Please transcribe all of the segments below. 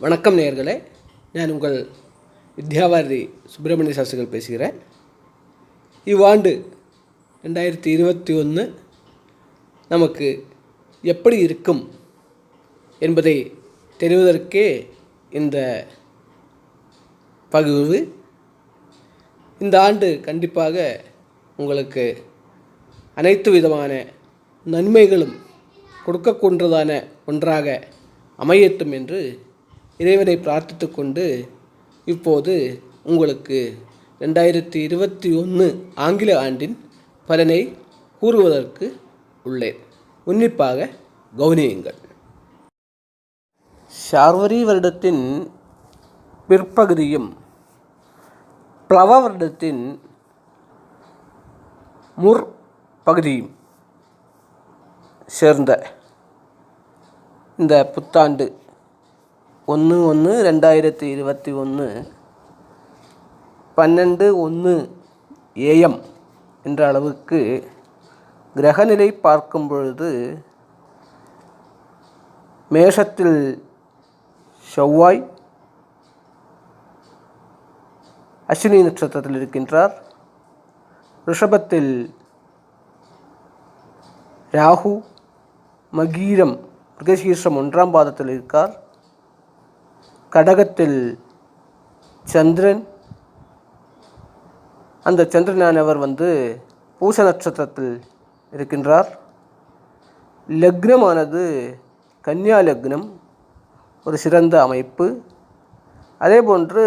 வணக்கம் நேயர்களே. நான் உங்கள் வித்யாவாரதி சுப்பிரமணிய சாஸ்திரிகள் பேசுகிறேன். இவ்வாண்டு ரெண்டாயிரத்தி இருபத்தி ஒன்று நமக்கு எப்படி இருக்கும் என்பதை தெரிவதற்கே இந்த பகிர்வு இந்த ஆண்டு கண்டிப்பாக உங்களுக்கு அனைத்து விதமான நன்மைகளும் கொடுக்கக்கூன்றதான ஒன்றாக அமையட்டும் என்று இறைவனை பிரார்த்தித்து கொண்டு இப்போது உங்களுக்கு ரெண்டாயிரத்தி இருபத்தி ஒன்று ஆங்கில ஆண்டின் பலனை கூறுவதற்கு உள்ளேன். உன்னிப்பாக கவனியுங்கள். ஷார்வரி வருடத்தின் பிற்பகுதியும் பிளவ வருடத்தின் முர் பகுதியும் சேர்ந்த இந்த புத்தாண்டு ஒன்று ஒன்று ரெண்டாயிரத்தி இருபத்தி ஒன்று பன்னெண்டு ஒன்று ஏஎம் என்ற அளவுக்கு கிரகநிலை பார்க்கும் பொழுது மேஷத்தில் செவ்வாய் அஸ்வினி நட்சத்திரத்தில் இருக்கின்றார். ரிஷபத்தில் ராகு மகீரம் மிருகசீர்ஷம் ஒன்றாம் பாதத்தில் இருக்கார். கடகத்தில் சந்திரன். அந்த சந்திரனானவர் வந்து பூச நட்சத்திரத்தில் இருக்கின்றார். லக்னமானது கன்னியா லக்னம் ஒரு சிறந்த அமைப்பு. அதே போன்று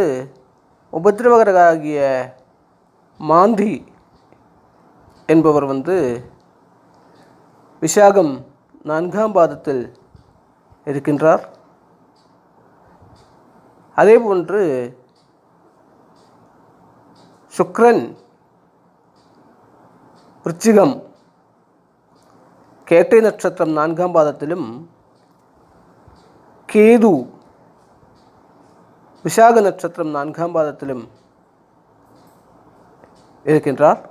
உபதிரவகராகிய மாந்தி என்பவர் வந்து விசாகம் நான்காம் பாதத்தில் இருக்கின்றார். அதே போன்று சுக்ரன் விருச்சிகம் கேட்டை நட்சத்திரம் நான்காம் பாதத்திலும் கேது விசாக நட்சத்திரம் நான்காம் பாதத்திலும் இருக்கின்றார்.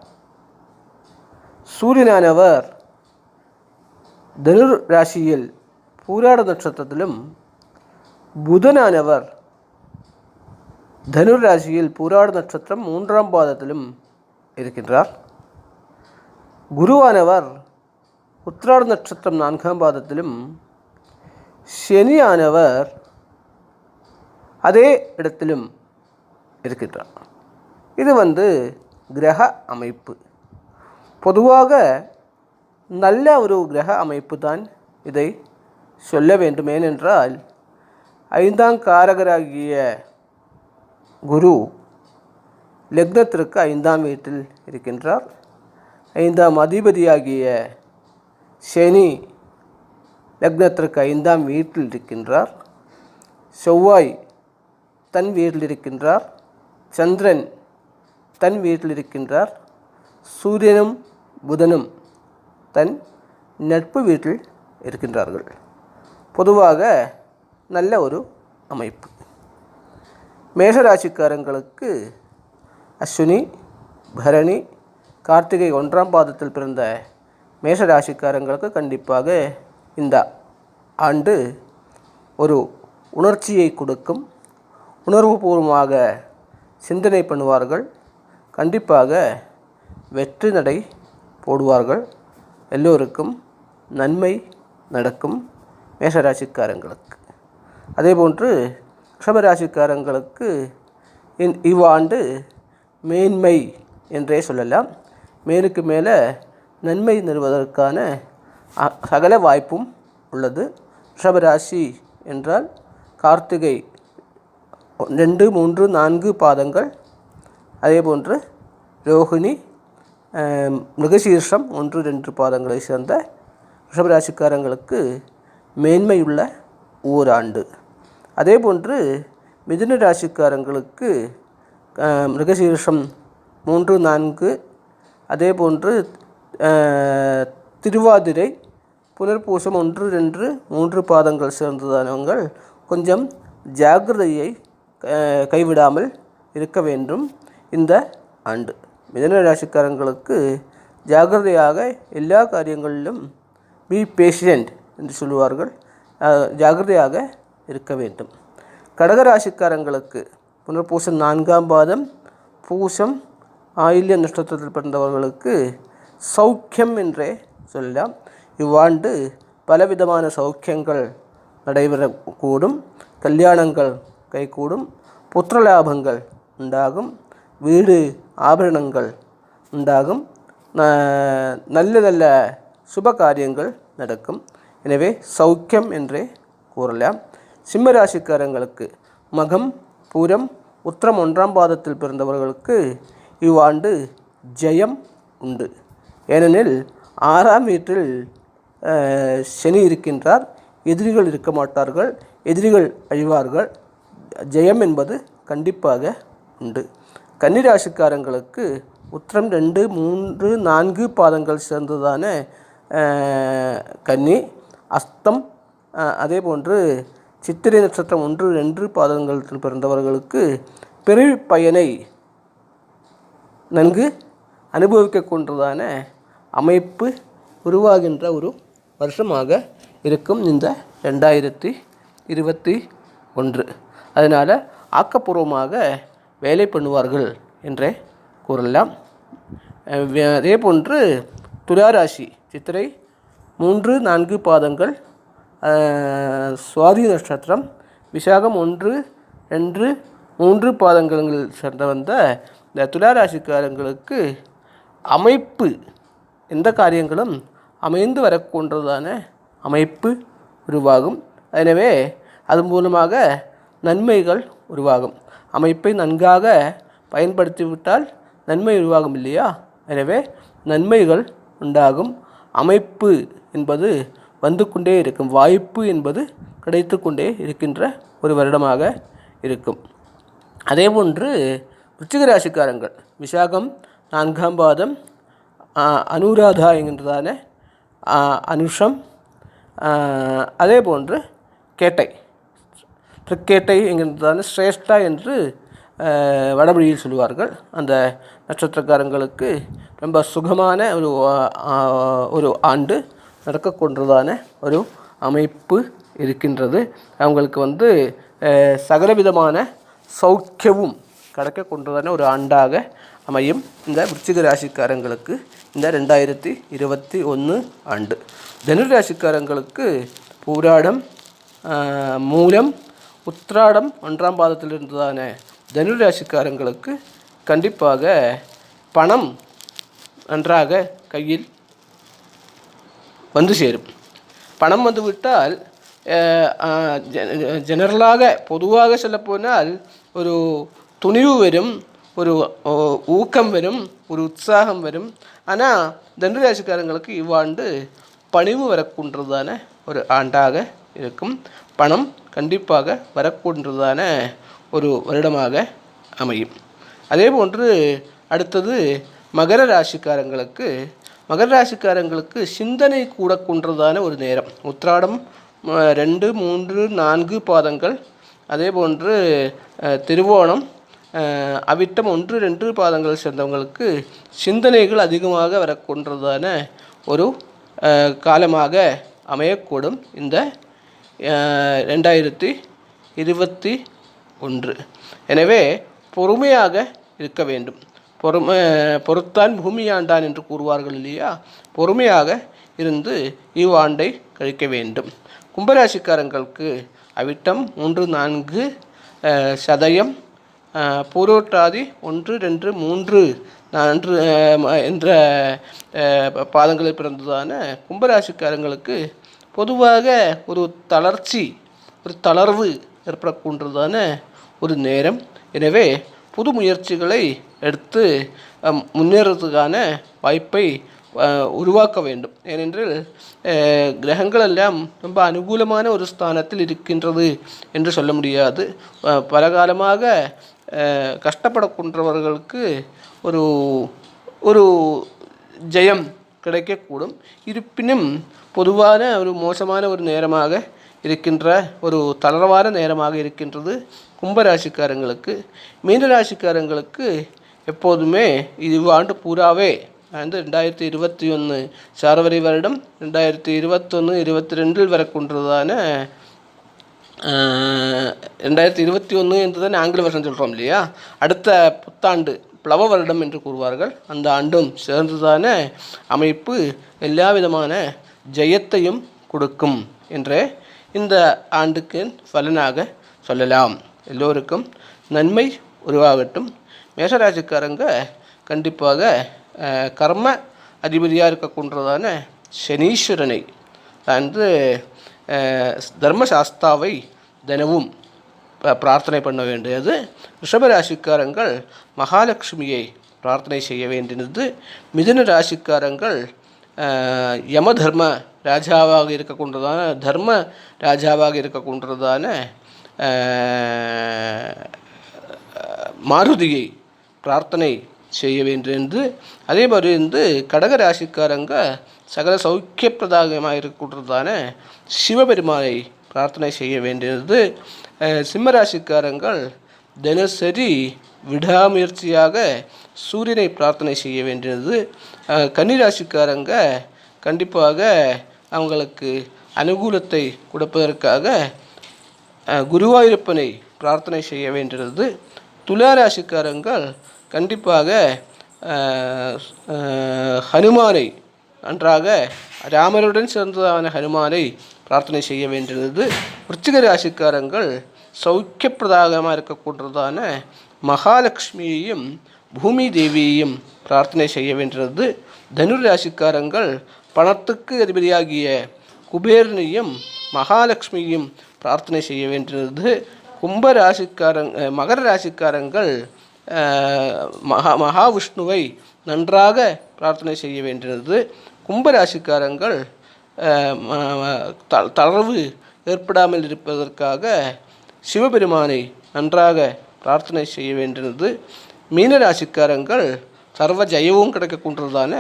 சூரியனானவர் தனுர் ராசியில் பூராட நட்சத்திரத்திலும் புதனானவர் தனுர் ராசியில் பூராட நட்சத்திரம் மூன்றாம் பாதத்திலும் இருக்கின்றார். குருவானவர் உத்திராட நட்சத்திரம் நான்காம் பாதத்திலும் சனியானவர் அதே இடத்திலும் இருக்கின்றார். இது வந்து கிரக அமைப்பு. பொதுவாக நல்ல ஒரு கிரக அமைப்பு தான் இதை சொல்ல வேண்டும் ஏனென்றால் ஐந்தாம் காரகராகிய குரு லக்னத்திற்கு ஐந்தாம் வீட்டில் இருக்கின்றார். ஐந்தாம் அதிபதியாகிய சனி லக்னத்திற்கு ஐந்தாம் வீட்டில் இருக்கின்றார். செவ்வாய் தன் வீட்டில் இருக்கின்றார். சந்திரன் தன் வீட்டில் இருக்கின்றார். சூரியனும் புதனும் தன் நட்பு வீட்டில் இருக்கின்றார்கள். பொதுவாக நல்ல ஒரு அமைப்பு. மேஷராசிக்காரங்களுக்கு அஸ்வினி பரணி கார்த்திகை ஒன்றாம் பாதத்தில் பிறந்த மேஷராசிக்காரங்களுக்கு கண்டிப்பாக இந்த ஆண்டு ஒரு உணர்ச்சியை கொடுக்கும். உணர்வுபூர்வமாக சிந்தனை பண்ணுவார்கள். கண்டிப்பாக வெற்றி நடை போடுவார்கள். எல்லோருக்கும் நன்மை நடக்கும் மேஷராசிக்காரங்களுக்கு. அதேபோன்று ரிஷபராசிக்காரங்களுக்கு இவ்வாண்டு மேன்மை என்றே சொல்லலாம். மேலுக்கு மேலே நன்மை தருவதற்கான சகல வாய்ப்பும் உள்ளது. ரிஷபராசி என்றால் கார்த்திகை ரெண்டு மூன்று நான்கு பாதங்கள். அதேபோன்று ரோகிணி மிருகசீர்ஷம் ஒன்று ரெண்டு பாதங்களை சேர்ந்த ரிஷபராசிக்காரங்களுக்கு மேன்மையுள்ள ஓராண்டு. அதேபோன்று மிதுன ராசிக்காரங்களுக்கு மிருகசீரஷம் மிருகசீர்ஷம் மூன்று நான்கு அதேபோன்று போன்று திருவாதிரை புனர்பூசம் ஒன்று ரெண்டு மூன்று பாதங்கள் சேர்ந்ததானவங்கள் கொஞ்சம் ஜாக்கிரதையை கைவிடாமல் இருக்க வேண்டும் இந்த ஆண்டு. மிதன ராசிக்காரங்களுக்கு ஜாக்கிரதையாக எல்லா காரியங்களிலும் பி பேஷண்ட் என்று சொல்லுவார்கள். ஜாகிரதையாக ஜாக்கிரதையாக இருக்க வேண்டும். கடகராசிக்காரங்களுக்கு புனர்பூசம் நான்காம் பாதம் பூசம் ஆயில்ய நட்சத்திரத்தில் பிறந்தவர்களுக்கு சௌக்கியம் என்றே சொல்லலாம். இவ்வாண்டு பலவிதமான சௌக்கியங்கள் நடைபெறக்கூடும். கல்யாணங்கள் கைகூடும். புத்திரலாபங்கள் உண்டாகும். வீடு ஆபரணங்கள் உண்டாகும். நல்ல நல்ல சுப காரியங்கள் நடக்கும். எனவே சௌக்கியம் என்றே கூறலாம். சிம்மராசிக்காரங்களுக்கு மகம் பூரம் உத்திரம் ஒன்றாம் பாதத்தில் பிறந்தவர்களுக்கு இவ்வாண்டு ஜெயம் உண்டு. ஏனெனில் ஆறாம் வீட்டில் சனி இருக்கின்றார். எதிரிகள் இருக்க மாட்டார்கள். எதிரிகள் அழிவார்கள். ஜெயம் என்பது கண்டிப்பாக உண்டு. கன்னிராசிக்காரங்களுக்கு உத்திரம் ரெண்டு மூன்று நான்கு பாதங்கள் சேர்ந்ததான கன்னி அஸ்தம் அதே போன்று சித்திரை நட்சத்திரம் ஒன்று ரெண்டு பாதகங்கள் பிறந்தவர்களுக்கு பெரிய பயனை நன்கு அனுபவிக்க கொண்டதான அமைப்பு உருவாகின்ற ஒரு வருஷமாக இருக்கும் இந்த ரெண்டாயிரத்தி இருபத்தி ஒன்று. அதனால் ஆக்கப்பூர்வமாக வேலை பண்ணுவார்கள் என்றே கூறலாம். வே- அதே போன்று துளாராசி சித்திரை மூன்று நான்கு பாதங்கள் சுவாதி நட்சத்திரம் விசாகம் ஒன்று ரெண்டு மூன்று பாதங்கள் சேர்ந்த வந்த இந்த துளாராசிக்காரங்களுக்கு அமைப்பு எந்த காரியங்களும் அமைந்து வரக்கொண்டதான அமைப்பு உருவாகும். எனவே அது மூலமாக நன்மைகள் உருவாகும். அமைப்பை நன்காக பயன்படுத்திவிட்டால் நன்மை உருவாகும் இல்லையா? எனவே நன்மைகள் உண்டாகும். அமைப்பு என்பது வந்து கொண்டே இருக்கும். வாய்ப்பு என்பது கிடைத்து கொண்டே இருக்கின்ற ஒரு வருடமாக இருக்கும். அதேபோன்று விருச்சிக ராசிக்காரங்கள் விசாகம் நான்காம் பாதம் அனுராதா என்கின்றதான அனுஷம் அதே போன்று கேட்டை திருக்கேட்டை என்கின்றதான சிரேஷ்டா என்று வடமொழியில் சொல்லுவார்கள். அந்த நட்சத்திரக்காரங்களுக்கு ரொம்ப சுகமான ஒரு ஒரு ஆண்டு நடக்கக்கொண்டதான ஒரு அமைப்பு இருக்கின்றது. அவங்களுக்கு வந்து சகலவிதமான சௌக்கியமும் கிடைக்க கொண்டதான ஒரு ஆண்டாக அமையும் இந்த விருச்சிக ராசிக்காரங்களுக்கு இந்த ரெண்டாயிரத்தி இருபத்தி ஒன்று ஆண்டு. தனுர் ராசிக்காரங்களுக்கு பூராடம் மூலம் உத்ராடம் ஒன்றாம் பாதத்தில் இருந்ததான தனுர் ராசிக்காரங்களுக்கு கண்டிப்பாக பணம் நன்றாக கையில் வந்து சேரும். பணம் வந்து விட்டால் ஜெனரலாக பொதுவாக சொல்லப்போனால் ஒரு துணிவு வரும் ஒரு ஊக்கம் வரும் ஒரு உற்சாகம் வரும். ஆனால் தனுராசிக்காரங்களுக்கு இவ்வாண்டு பணிவு வரக்கூன்றதான ஒரு ஆண்டாக இருக்கும். பணம் கண்டிப்பாக வரக்கூன்றதான ஒரு வருடமாக அமையும். அதே போன்று அடுத்தது மகர ராசிக்காரங்களுக்கு மகர ராசிக்காரங்களுக்கு சிந்தனை கூடக்குன்றதான ஒரு நேரம். உத்திராடம் ரெண்டு மூன்று நான்கு பாதங்கள். அதே போன்று திருவோணம் அவிட்டம் ஒன்று ரெண்டு பாதங்கள் சேர்ந்தவங்களுக்கு சிந்தனைகள் அதிகமாக வரக்கொன்றதான ஒரு காலமாக அமையக்கூடும். இந்த ரெண்டாயிரத்தி இருபத்தி ஒன்று. எனவே பொறுமையாக இருக்க வேண்டும். பொறுமை பொறுத்தான் பூமியாண்டான் என்று கூறுவார்கள் இல்லையா? பொறுமையாக இருந்து இவ்வாண்டை கழிக்க வேண்டும். கும்பராசிக்காரங்களுக்கு அவிட்டம் மூன்று நான்கு சதயம் பூரோட்டாதி ஒன்று ரெண்டு மூன்று நான்கு என்ற பாதங்களில் பிறந்ததான கும்பராசிக்காரங்களுக்கு பொதுவாக ஒரு தளர்ச்சி ஒரு தளர்வு ஏற்படக்கூன்றதான ஒரு நேரம். எனவே புது முயற்சிகளை எடுத்து முன்னேறதுக்கான வாய்ப்பை உருவாக்க வேண்டும். ஏனென்றால் கிரகங்கள் எல்லாம் ரொம்ப அனுகூலமான ஒரு ஸ்தானத்தில் இருக்கின்றது என்று சொல்ல முடியாது. பல காலமாக அஹ், ஒரு ஒரு ஜெயம் கிடைக்கக்கூடும். இருப்பினும் பொதுவான ஒரு மோசமான ஒரு நேரமாக இருக்கின்ற ஒரு தளர்வான நேரமாக இருக்கின்றது கும்பராசிக்காரங்களுக்கு. மீனராசிக்காரங்களுக்கு எப்போதுமே இவ்வாண்டு பூராவே வந்து ரெண்டாயிரத்தி இருபத்தி ஒன்று சார்வரி வருடம் ரெண்டாயிரத்தி இருபத்தொன்று இருபத்தி ரெண்டில் வரக்கூன்றதான ரெண்டாயிரத்தி இருபத்தி ஒன்று என்று தான் ஆங்கில வருஷம் சொல்கிறோம் இல்லையா? அடுத்த புத்தாண்டு பிளவ வருடம் என்று கூறுவார்கள். அந்த ஆண்டும் சேர்ந்துதான அமைப்பு எல்லா விதமான ஜெயத்தையும் கொடுக்கும் என்றே இந்த ஆண்டுக்கு பலனாக சொல்லலாம். எல்லோருக்கும் நன்மை உருவாகட்டும். மேஷராசிக்காரங்க கண்டிப்பாக கர்ம அதிபதியாக இருக்கக்கூடியதான சனீஸ்வரனை வந்து தர்மசாஸ்தாவை தினமும் ப- பிரார்த்தனை பண்ண வேண்டியது. ரிஷபராசிக்காரங்கள் மகாலட்சுமியை பிரார்த்தனை செய்ய வேண்டியது. மிதுன ராசிக்காரங்கள் யமதர்ம யம தர்ம ராஜாவாக இருக்கக்கூடியதான தர்ம ராஜாவாக இருக்கக்கூடியதான மாருதியை பிரார்த்தனை செய்ய வேண்டியது அதே மாதிரி வந்து கடக ராசிக்காரங்க சகல சௌக்கியப்பிரதாகமாக இருக்கக்கூடியதான சிவபெருமானை பிரார்த்தனை செய்ய வேண்டியது சிம்ம ராசிக்காரங்கள் தினசரி விடாமுயற்சியாக சூரியனை பிரார்த்தனை செய்ய வேண்டியது கன்னிராசிக்காரங்க கண்டிப்பாக அவங்களுக்கு அனுகூலத்தை கொடுப்பதற்காக குருவாயூரப்பனை பிரார்த்தனை செய்ய வேண்டியது. துலா ராசிக்காரங்கள் கண்டிப்பாக ஹனுமானை நன்றாக ராமருடன் சேர்ந்ததான ஹனுமானை பிரார்த்தனை செய்ய வேண்டியது. விருச்சிக ராசிக்காரங்கள் சௌக்கியப்பிரதாகமாக இருக்கக்கூடியதான மகாலட்சுமியையும் பூமி தேவியையும் பிரார்த்தனை செய்ய வேண்டியது தனுர் ராசிக்காரங்கள் பணத்துக்கு அதிபதியாகிய குபேரனையும் மகாலட்சுமியும் பிரார்த்தனை செய்ய வேண்டியது கும்ப ராசிக்காரங்க மகர ராசிக்காரங்கள் மகா மகாவிஷ்ணுவை நன்றாக பிரார்த்தனை செய்ய வேண்டியது கும்ப ராசிக்காரங்கள் தளர்வு ஏற்படாமல் இருப்பதற்காக சிவபெருமானை நன்றாக பிரார்த்தனை செய்ய வேண்டியது மீனராசிக்காரங்கள் சர்வ ஜெயவும் கிடைக்கக்கூடியதான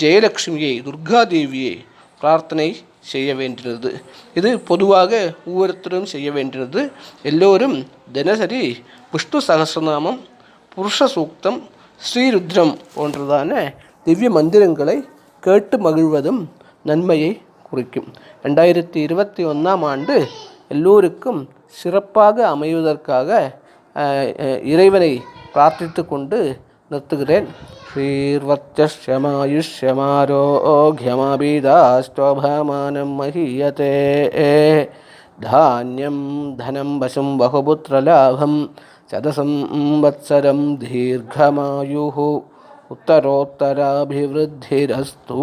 ஜெயலட்சுமியை துர்காதேவியை பிரார்த்தனை செய்ய வேண்டியது. இது பொதுவாக ஒவ்வொருத்தரும் செய்ய வேண்டியது. எல்லோரும் தினசரி விஷ்ணு சகசிரநாமம் புருஷ சூக்தம் ஸ்ரீருத்ரம் போன்றதான திவ்ய மந்திரங்களை கேட்டு மகிழ்வதும் நன்மையை குறிக்கும். ரெண்டாயிரத்தி இருபத்தி ஒன்றாம் ஆண்டு எல்லோருக்கும் சிறப்பாக அமைவதற்காக இறைவனை பிரார்த்தித்து கொண்டு നിർത്തുகிறേൻ ശ്രീർവത്യക്ഷമായുഷ്യമാരോഗ്യമബീദാഷ്ടോഭമാനം മഹീയത്തെ. ധാന്യം ധനം വശം ബഹുപുത്രലാഭം ശതസം വത്സരം ദീർഘമായു ഉത്തരോത്തരാഭിവൃദ്ധിരസ്തു.